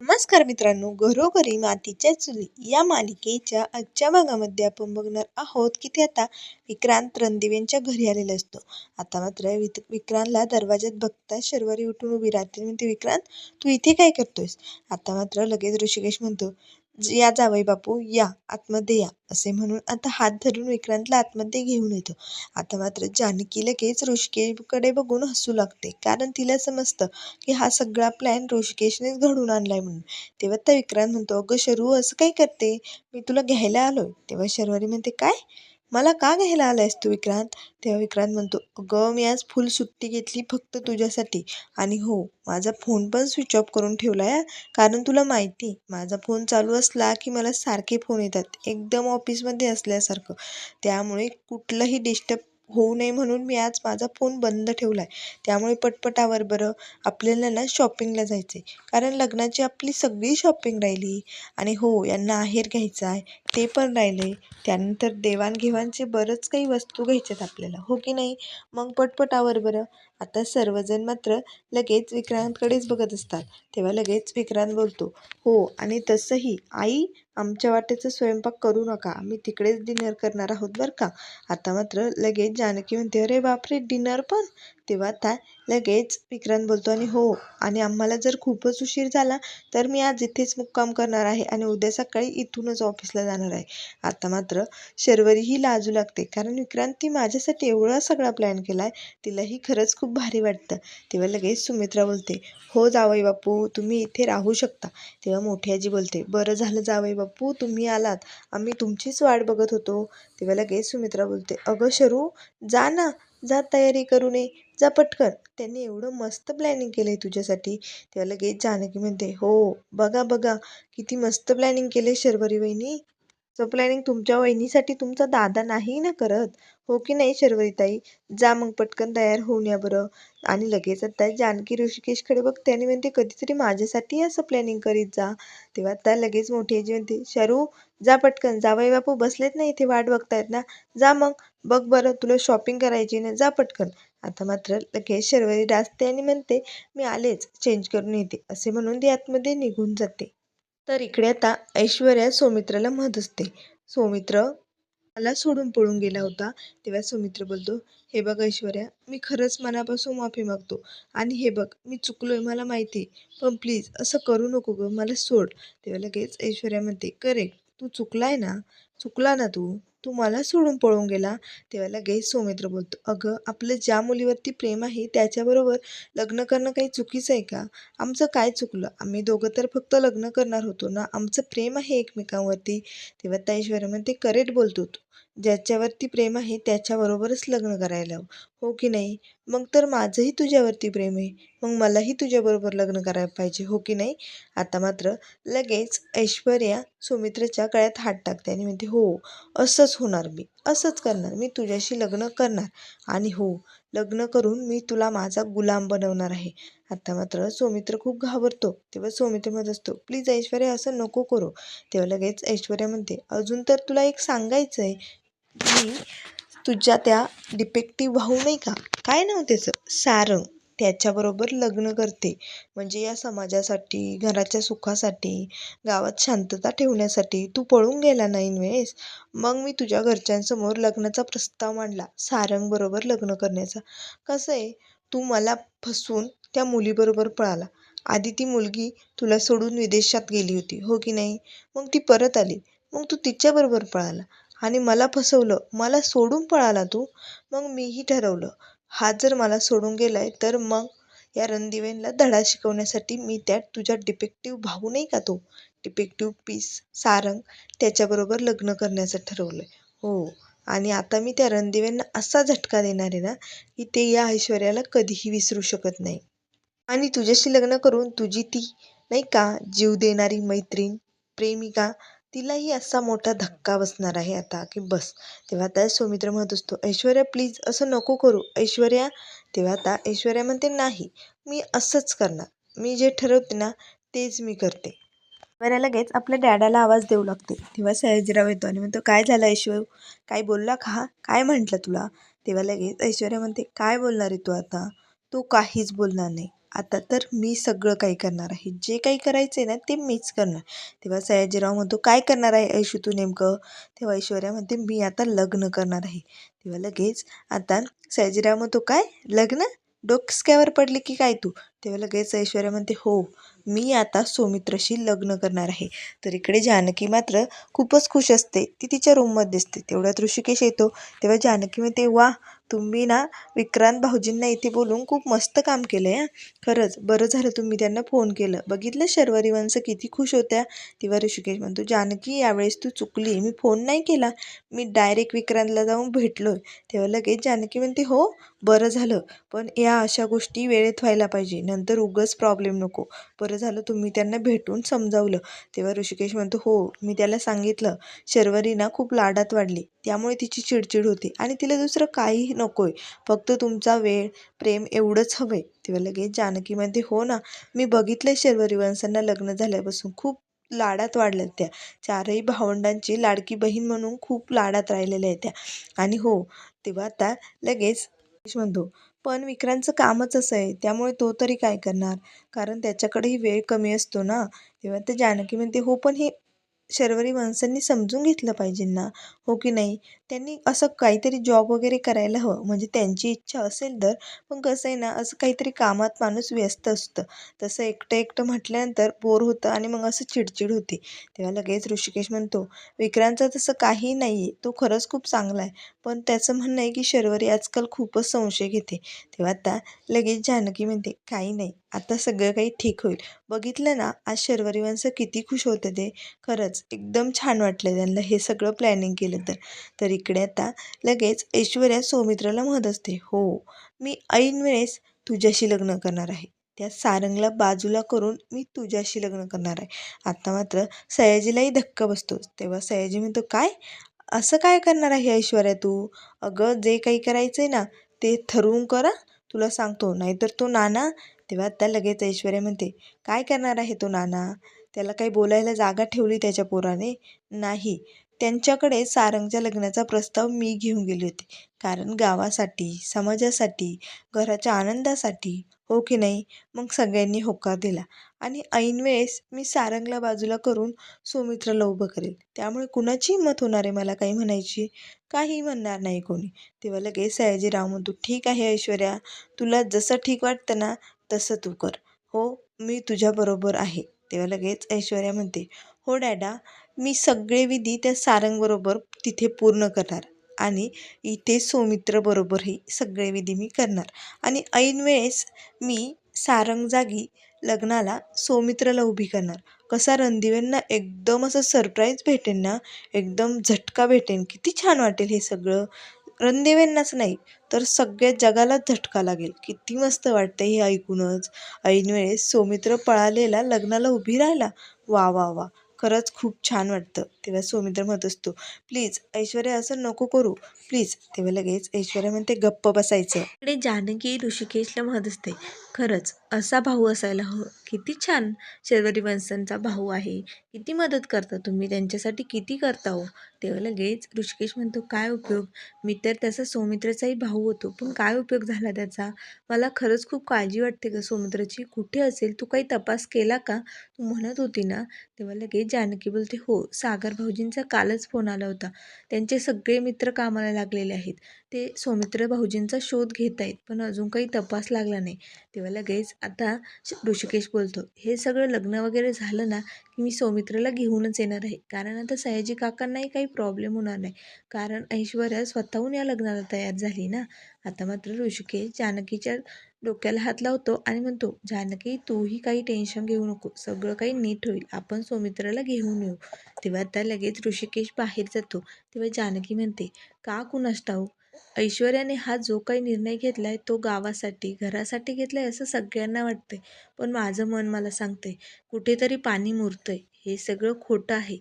नमस्कार मित्रांनो घरोघरी मातीच्या चुली या मालिकेच्या आजच्या भागामध्ये आपण बघणार आहोत की ते आता विक्रांत रणदिवेंच्या घरी आलेला असतो. आता मात्र विक्रांतला दरवाज्यात बघता शर्वरी उठून उभी राहते म्हणते विक्रांत तू इथे काय करतोयस? आता मात्र लगेच ऋषिकेश म्हणतो या जावई बापू या आतमध्ये या असे म्हणून आता हात धरून विक्रांतला आतमध्ये घेऊन येतो. आता मात्र जानकी लगेच ऋषिकेशकडे बघून हसू लागते. कारण तिला समजतं की हा सगळा प्लॅन ऋषिकेशनेच घडून आणलाय म्हणून. तेव्हा तर विक्रांत म्हणतो अगं शरू असं काय करते? मी तुला घ्यायला आलोय. तेव्हा शर्वरी म्हणते काय? मला का घ्यायला आलायस तू विक्रांत? तेव्हा विक्रांत म्हणतो अगं मी आज फुल सुट्टी घेतली फक्त तुझ्यासाठी. आणि हो माझा फोन पण स्विच ऑफ करून ठेवला आहे कारण तुला माहिती माझा फोन चालू असला की मला सारखे फोन येतात एकदम ऑफिसमध्ये असल्यासारखं. त्यामुळे कुठलंही डिस्टर्ब होऊ नये म्हणून मी आज माझा फोन बंद ठेवला आहे त्यामुळे पटपटावर बरं आपल्याला ना शॉपिंगला जायचं आहे कारण लग्नाची आपली सगळी शॉपिंग राहिली. आणि हो यांना आहेर घ्यायचा आहे ते पण राहिलं. आहे त्यानंतर देवाणघेवाणचे बरंच काही वस्तू घ्यायच्यात आपल्याला. हो की नाही? मग पटपटावर बरं. आता सर्वजण मात्र लगेच विक्रांतकडेच बघत असतात. तेव्हा लगेच विक्रांत बोलतो हो आणि तसंही. आई आमच्या वाटेचा स्वयंपाक करू नका. आम्ही तिकडेच डिनर करणार आहोत बरं का? आता मात्र लगेच जानकी म्हणते अरे बापरे! डिनर पण? तेव्हा आता लगेच विक्रांत बोलतो आणि हो आणि आम्हाला जर खूपच उशीर झाला तर मी आज इथेच मुक्काम करणार आहे आणि उद्या सकाळी इथूनच ऑफिसला जाणार आहे. आता मात्र शर्वरीही लाजू लागते कारण विक्रांत ती माझ्यासाठी एवढा सगळा प्लॅन केला आहे तिलाही खरंच खूप भारी वाटतं. तेव्हा लगेच सुमित्रा बोलते हो जावई बापू तुम्ही इथे राहू शकता. तेव्हा मोठी आजी बोलते बरं झालं जावई बापू तुम्ही आलात. आम्ही तुमचीच वाट बघत होतो. तेव्हा लगेच सुमित्रा बोलते अगं शरू जा ना जा तयारी करू नये जा पटकन. त्यांनी एवढं मस्त प्लॅनिंग केलं आहे तुझ्यासाठी. तेव्हा लगेच जानकी म्हणते हो बघा बघा किती मस्त प्लॅनिंग केले शर्वरी वहिनी. चं प्लॅनिंग तुमच्या वहिनीसाठी तुमचा दादा नाही ना करत. हो की नाही शर्वरीताई? जा मग पटकन तयार होऊन या बरं. आणि लगेच आता जानकी ऋषिकेशकडे बघ त्याने म्हणते कधीतरी माझ्यासाठी असं प्लॅनिंग करीत जा. तेव्हा आता लगेच मोठी आजी म्हणते शरू जा पटकन. जावई बापू बसलेत ना इथे वाट बघतायत ना. जा मग. बघ बरं तुला शॉपिंग करायची ना जा पटकन. आता मात्र लगेच शर्वरी डासते आणि म्हणते मी आलेच चेंज करून येते असे म्हणून ती आतमध्ये निघून जाते. तर इकडे आता ऐश्वर्या सौमित्राला म्हणत असते सौमित्र मला सोडून पळून गेला होता तेव्हा सौमित्र बोलतो हे बघ ऐश्वर्या मी खरंच मनापासून माफी मागतो आणि हे बघ मी चुकलोय मला माहिती पण प्लीज असं करू नको गं मला सोड. तेव्हा लगेच ऐश्वर्या म्हणते करेक्ट तू चुकलाय ना चुकला ना तू तू मला सोडून पळून गेला. तेव्हा लगेच सौमित्र बोलतो अगं आपलं ज्या मुलीवरती प्रेम आहे त्याच्याबरोबर लग्न करणं काही चुकीचं आहे का? आमचं काय चुकलं? आम्ही दोघं तर फक्त लग्न करणार होतो ना? आमचं प्रेम आहे एकमेकांवरती. तेव्हा त्या म्हणते करेक्ट बोलतो तू. ज्याच्यावरती प्रेम आहे त्याच्याबरोबरच लग्न करायला हवं हो की नाही? मग तर माझंही तुझ्यावरती प्रेम आहे. मग मलाही तुझ्याबरोबर लग्न करायला पाहिजे हो की नाही? आता मात्र लगेच ऐश्वर्या सुमित्राच्या गळ्यात हात टाकते आणि म्हणते हो असंच होणार मी. असंच करणार. मी तुझ्याशी लग्न करणार. आणि हो लग्न करून मी तुला माझा गुलाम बनवणार आहे. आता मात्र सौमित्र खूप घाबरतो. तेव्हा सौमित्र म्हणत असतो प्लीज ऐश्वर्या असं नको करू. तेव्हा लगेच ऐश्वर्या म्हणते अजून तर तुला एक सांगायचं आहे की तुझ्या त्या डिपेक्टिव्ह भाऊ नाही का? काय नाव त्याचं? सारंग. त्याच्याबरोबर लग्न करते. म्हणजे या समाजासाठी घराच्या सुखासाठी गावात शांतता ठेवण्यासाठी तू पळून गेला नाही वेळेस. मग मी तुझ्या घरच्यांसमोर लग्नाचा प्रस्ताव मांडला सारंगबरोबर लग्न करण्याचा. कसं आहे तू मला फसवून त्या मुलीबरोबर पळाला. आधी ती मुलगी तुला सोडून विदेशात गेली होती हो की नाही? मग ती परत आली. मग तू तिच्याबरोबर पळाला. आणि मला फसवलं. मला सोडून पळाला तू. मग मीही ठरवलं. हा जर मला सोडून गेलाय तर मग या रणदिवेंना धडा शिकवण्यासाठी मी त्यात तुझ्या डिपेक्टिव भाऊ नाही का तो? डिपेक्टिव पीस सारंग त्याच्याबरोबर लग्न करण्याचं ठरवलं आहे हो आणि आता मी त्या रणदिवेंना असा झटका देणार आहे ना की ते या ऐश्वर्याला कधीही विसरू शकत नाही. आणि तुझ्याशी लग्न करून तुझी ती नाही का जीव देणारी मैत्रीण प्रेमिका तिलाही असा मोठा धक्का बसणार आहे आता की बस. तेव्हा आता सौमित्र म्हणत असतो ऐश्वर्या प्लीज असं नको करू. ऐश्वर्या तेव्हा आता ऐश्वर्या म्हणते नाही मी असंच करणार. मी जे ठरवते ना तेच मी करते. ऐश्वर्या लगेच आपल्या डॅडाला आवाज देऊ लागते. तेव्हा सयाजीराव येतो आणि म्हणतो काय झालं ऐश्वर काय बोलला का? काय म्हटलं तुला? तेव्हा लगेच ऐश्वर्या म्हणते काय बोलणार आहे तू आता? तू काहीच बोलणार नाही. आता तर मी सगळं काही करणार आहे. जे काही करायचं आहे ना ते मीच करणार. तेव्हा सयाजीराव म्हणतो काय करणार आहे ऐशू तू नेमकं? तेव्हा ऐश्वर्या म्हणते मी आता लग्न करणार आहे. तेव्हा लगेच आता सयाजीराव म्हणतो काय? लग्न? डोसक्यावर पडले की काय तू? तेव्हा लगेच ऐश्वर्या म्हणते हो मी आता सौमित्रशी लग्न करणार आहे. तर इकडे जानकी मात्र खूपच खुश असते. ती तिच्या रूममध्ये असते तेवढ्यात ऋषिकेश येतो. तेव्हा जानकी म्हणते वा तुम्ही ना विक्रांत भाऊजींना इथे बोलून खूप मस्त काम केलं आहे खरंच बरं झालं तुम्ही त्यांना फोन केलं. बघितलं शर्वरी वंश किती खुश होत्या? तेव्हा ऋषिकेश म्हणतो जानकी यावेळेस तू चुकली. मी फोन नाही केला. मी डायरेक्ट विक्रांतला जाऊन भेटलो तेव्हा लगेच जानकी म्हणते हो बरं झालं. पण या अशा गोष्टी वेळेत व्हायला पाहिजे. नंतर उगच प्रॉब्लेम नको. बरं झालं तुम्ही त्यांना भेटून समजावलं. तेव्हा ऋषिकेश म्हणतो हो मी त्याला सांगितलं. शर्वरी ना खूप लाडात वाढली. त्यामुळे तिची चिडचिड होते. आणि तिला दुसरं काही नको आहे फक्त तुमचा वेळ प्रेम एवढंच हवं आहे तेव्हा लगेच जानकी म्हणते हो ना मी बघितलं शर्वरी वंशांना लग्न झाल्यापासून. खूप लाडात वाढल्यात त्या. चारही भावंडांची लाडकी बहीण म्हणून खूप लाडात राहिलेल्या आहेत त्या. आणि हो तेव्हा आता लगेच म्हणतो पण विक्रांतचं कामच असं आहे. त्यामुळे तो तरी काय करणार? कारण त्याच्याकडेही वेळ कमी असतो ना. तेव्हा ते जानकी म्हणते हो पण हे शर्वरी वंशांनी समजून घेतलं पाहिजे ना. हो की नाही? त्यांनी असं काहीतरी जॉब वगैरे करायला हवं. म्हणजे त्यांची इच्छा असेल तर पण कसं आहे ना असं काहीतरी कामात माणूस व्यस्त असतं. तसं एकटं एकटं म्हटल्यानंतर बोर होतं आणि मग असं चिडचिड होते. तेव्हा लगेच ऋषिकेश म्हणतो विक्रांतचं तसं काही नाही आहे तो खरंच खूप चांगला आहे. पण त्याचं म्हणणं आहे की शर्वरी आजकाल खूपच संशय घेते. तेव्हा आता लगेच जानकी म्हणते काही नाही. आता सगळं काही ठीक होईल. बघितलं ना आज शर्वरी माणसं किती खुश होते ते. खरंच एकदम छान वाटलं त्यांना हे सगळं प्लॅनिंग केलं तर. तरी इकडे आता लगेच ऐश्वर्या सौमित्राला म्हणत असते हो मी ऐन वेळेस तुझ्याशी लग्न करणार आहे. त्या सारंगला बाजूला करून मी तुझ्याशी लग्न करणार आहे. आता मात्र सयाजीलाही धक्का बसतो. तेव्हा सयाजी म्हणतो काय? असं काय करणार आहे ऐश्वर्या तू? अगं जे काही करायचं आहे ना ते ठरवून करा. तुला सांगतो नाहीतर तो नाना. तेव्हा आता लगेच ऐश्वर्या म्हणते काय करणार आहे तो नाना? त्याला काही बोलायला जागा ठेवली त्याच्या पोराने? नाही. त्यांच्याकडे सारंगच्या लग्नाचा प्रस्ताव मी घेऊन गेले होते. कारण गावासाठी समाजासाठी घराच्या आनंदासाठी हो की नाही? मग सगळ्यांनी होकार दिला. आणि ऐनवेळेस मी सारंगला बाजूला करून सुमित्राला उभं करेल. त्यामुळे कुणाची हिंमत होणार आहे मला काही म्हणायची? काही म्हणणार नाही कोणी. तेव्हा लगेच सयाजीराव म्हणतो ठीक आहे ऐश्वर्या तुला जसं ठीक वाटतं ना तसं तू कर. हो मी तुझ्याबरोबर आहे. तेव्हा लगेच ऐश्वर्या म्हणते हो डॅडा मी सगळे विधी त्या सारंगबरोबर तिथे पूर्ण करणार आणि इथे सौमित्रबरोबरही सगळे विधी मी करणार. आणि ऐन वेळेस मी सारंग जागी लग्नाला सौमित्रला उभी करणार. कसा रणदिवेंना एकदम असं सरप्राईज भेटेन ना एकदम झटका भेटेन किती छान वाटेल हे सगळं. रणदिवेंनाच नाही तर सगळ्या जगालाच झटका लागेल. किती मस्त वाटतं हे ऐकूनच. ऐन वेळेस सौमित्र पळालेला लग्नाला उभी राहिला. वा वा वा. खरंच खूप छान वाटतं. तेव्हा सौमित्र म्हणत असतो प्लीज ऐश्वर्या असं नको करू. प्लीज. तेव्हा लगेच ऐश्वर्या म्हणते गप्प बसायचं. इकडे जानकी ऋषिकेशला म्हणत असते खरंच असा भाऊ असायला हो किती छान शर्वरी वंशांचा भाऊ आहे. किती मदत करता तुम्ही त्यांच्यासाठी किती करता हो? तेव्हा लगेच ऋषिकेश म्हणतो काय उपयोग? मी तर त्याचा सौमित्राचाही भाऊ होतो. पण काय उपयोग झाला त्याचा? मला खरंच खूप काळजी वाटते का सौमित्राची कुठे असेल? तू काही तपास केला का? तू म्हणत होती ना? तेव्हा लगेच जानकी बोलते हो सागर भाऊजींचा कालच फोन आला होता. त्यांचे सगळे मित्र कामाला लागलेले आहेत. ते सौमित्र भाऊजींचा शोध घेत आहेत पण अजून काही तपास लागला नाही. तेव्हा लगेच आता ऋषिकेश बोलतो हे सगळं लग्न वगैरे झालं ना की मी सौमित्रला घेऊनच येणार आहे. कारण आता सयाजी काकांनाही काही प्रॉब्लेम होणार नाही. कारण ऐश्वर्या स्वतःहून या लग्नाला तयार झाली ना. आता मात्र ऋषिकेश जानकीच्या डोक्याला हात लावतो आणि म्हणतो जानकी तूही काही टेन्शन घेऊ नको. सगळं काही नीट होईल. आपण सौमित्राला घेऊन येऊ. तेव्हा आता लगेच ऋषिकेश बाहेर जातो. तेव्हा जानकी म्हणते का कुणास ठाऊक? ऐश्वर्याने हा जो काही निर्णय घेतला आहे तो गावासाठी घरासाठी घेतला आहे असं सगळ्यांना वाटतंय. पण माझं मन मला सांगतंय कुठेतरी पाणी मुरतंय. हे सगळं खोटं आहे.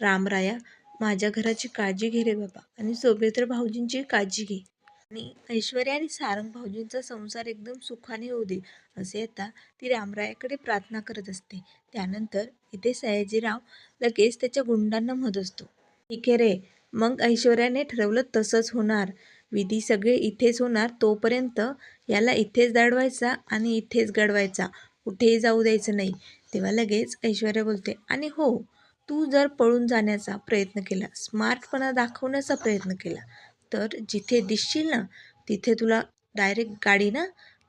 रामराया माझ्या घराची काळजी घे रे बाबा. आणि सौमित्र भाऊजींची काळजी घे. आणि ऐश्वर्या आणि सारंग भाऊजींचा संसार एकदम सुखाने होऊ दे असे आता ती रामरायाकडे प्रार्थना करत असते. त्यानंतर इथे सयाजीराव लगेच त्याच्या गुंडांना म्हणत असतो ठीक आहे रे मग ऐश्वर्याने ठरवलं तसंच होणार. विधी सगळे इथेच होणार तोपर्यंत याला इथेच दडवायचा आणि इथेच गडवायचा कुठेही जाऊ द्यायचं नाही. तेव्हा लगेच ऐश्वर्या बोलते आणि हो तू जर पळून जाण्याचा प्रयत्न केला स्मार्टपणा दाखवण्याचा प्रयत्न केला तर जिथे दिसशील ना तिथे तुला डायरेक्ट गाडी ना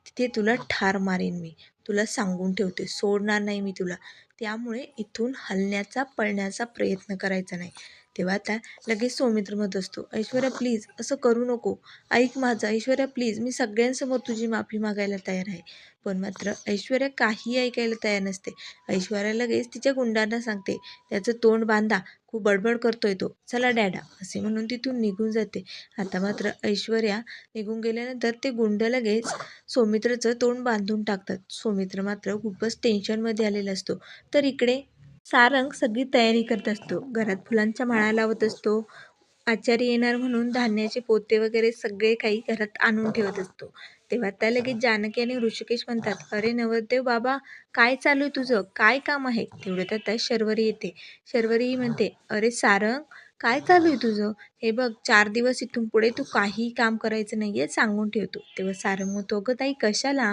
तिथे तुला ठार मारेन मी. तुला सांगून ठेवते सोडणार नाही मी तुला. त्यामुळे इथून हलण्याचा पळण्याचा प्रयत्न करायचा नाही. तेव्हा आता लगेच सौमित्र म्हणत असतो ऐश्वर्या प्लीज असं करू नको. ऐक माझं. ऐश्वर्या प्लीज मी सगळ्यांसमोर तुझी माफी मागायला तयार आहे. पण मात्र ऐश्वर्या काही ऐकायला तयार नसते. ऐश्वर्या लगेच तिच्या गुंडांना सांगते त्याचं तोंड बांधा. खूप बडबड करतोय तो. चला डॅडा. असे म्हणून तिथून निघून जाते. आता मात्र ऐश्वर्या निघून गेल्यानंतर ते गुंड लगेच सौमित्रचं तोंड बांधून टाकतात. सौमित्र मात्र खूपच टेन्शनमध्ये आलेला असतो. तर इकडे सारंग सगळी तयारी करत असतो. घरात फुलांच्या माळा लावत असतो. आचारी येणार म्हणून धान्याचे पोते वगैरे सगळे काही घरात आणून ठेवत असतो. तेव्हा त्या लगेच जानकी आणि ऋषिकेश म्हणतात अरे नवरदेव बाबा काय चालू आहे तुझं? काय काम आहे? तेवढं तर त्या शर्वरी येते. शर्वरी म्हणते अरे सारंग काय चालू आहे तुझं? हे बघ चार दिवस इथून पुढे तू काही काम करायचं नाही आहे सांगून ठेवतो. तेव्हा सारंग म्हणतो अगं ताई कशाला?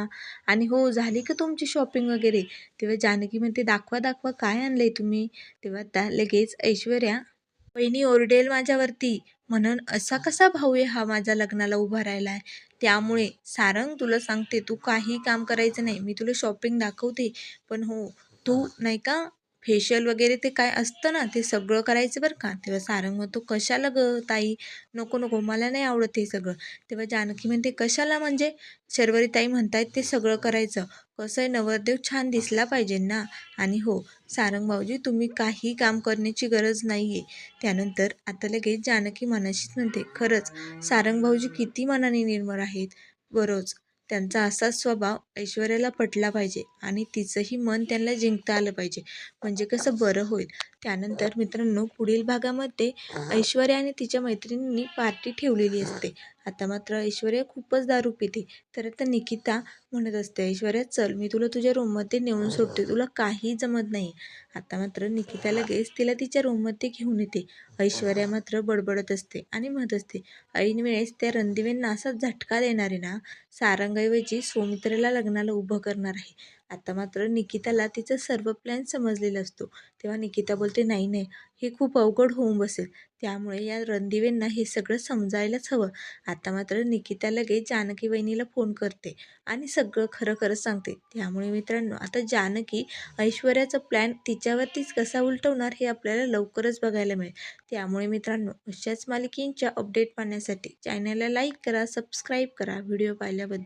आणि हो झाली का तुमची शॉपिंग वगैरे? तेव्हा जानकी म्हणते दाखवा दाखवा काय आणलं आहे तुम्ही? तेव्हा त्या लगेच ऐश्वर्या बहिणी ओरडेल माझ्यावरती. म्हणून असा कसा भाऊ आहे हा माझ्या लग्नाला उभा राहिला आहे त्यामुळे सारंग तुला सांगते तू काही काम करायचं नाही. मी तुला शॉपिंग दाखवते. पण हो तू नाही का फेशियल वगैरे ते काय असतं ना ते सगळं करायचं बरं का? तेव्हा सारंग म्हणतो कशाला गं ताई? नको नको मला नाही आवडत हे सगळं. तेव्हा जानकी म्हणते कशाला म्हणजे? शर्वरी ताई म्हणतायत ते सगळं करायचं. कसं आहे नवरदेव छान दिसला पाहिजे ना? आणि हो सारंग भाऊजी तुम्ही काही काम करण्याची गरज नाही आहे त्यानंतर आता लगेच जानकी मनाशीच म्हणते खरंच सारंग भाऊजी किती मनाने निर्मळ आहेत. बरोच त्यांचा असाच स्वभाव ऐश्वर्याला पटला पाहिजे आणि तिचंही मन त्यांना जिंकता आलं पाहिजे. म्हणजे कसं बरं होईल. त्यानंतर मित्रांनो पुढील भागामध्ये ऐश्वर्या आणि तिच्या मैत्रिणींनी पार्टी ठेवलेली असते. आता मात्र ऐश्वर्या खूपच दारू पिते. तर आता निकिता म्हणत असते ऐश्वर्या चल मी तुला तुझ्या रूममध्ये नेऊन सोडते. तुला काही जमत नाही. आता मात्र निकिता लगेच तिला तिच्या रूममध्ये घेऊन येते. ऐश्वर्या मात्र बडबडत असते आणि म्हणत असते ऐन वेळेस त्या रणदिवेंना असा झटका देणारे ना सारंगऐवजी सौमित्र्याला लग्नाला उभं करणार आहे. आता मात्र निकिताला तिचा सर्व प्लॅन समजलेला असतो. तेव्हा निकिता बोलते नाही नाही हे खूप अवघड होऊन बसेल. त्यामुळे या रणदिवेंना हे सगळं समजायलाच हवं. आता मात्र निकिता लगेच जानकी वहिनीला फोन करते आणि सगळं खरं खरं सांगते. त्यामुळे मित्रांनो आता जानकी ऐश्वर्याचा प्लॅन तिच्यावरतीच कसा उलटवणार हे आपल्याला लवकरच बघायला मिळेल. त्यामुळे मित्रांनो अशाच मालिकेंच्या अपडेट पाहण्यासाठी चॅनलला लाईक करा सबस्क्राईब करा. व्हिडिओ पाहिल्याबद्दल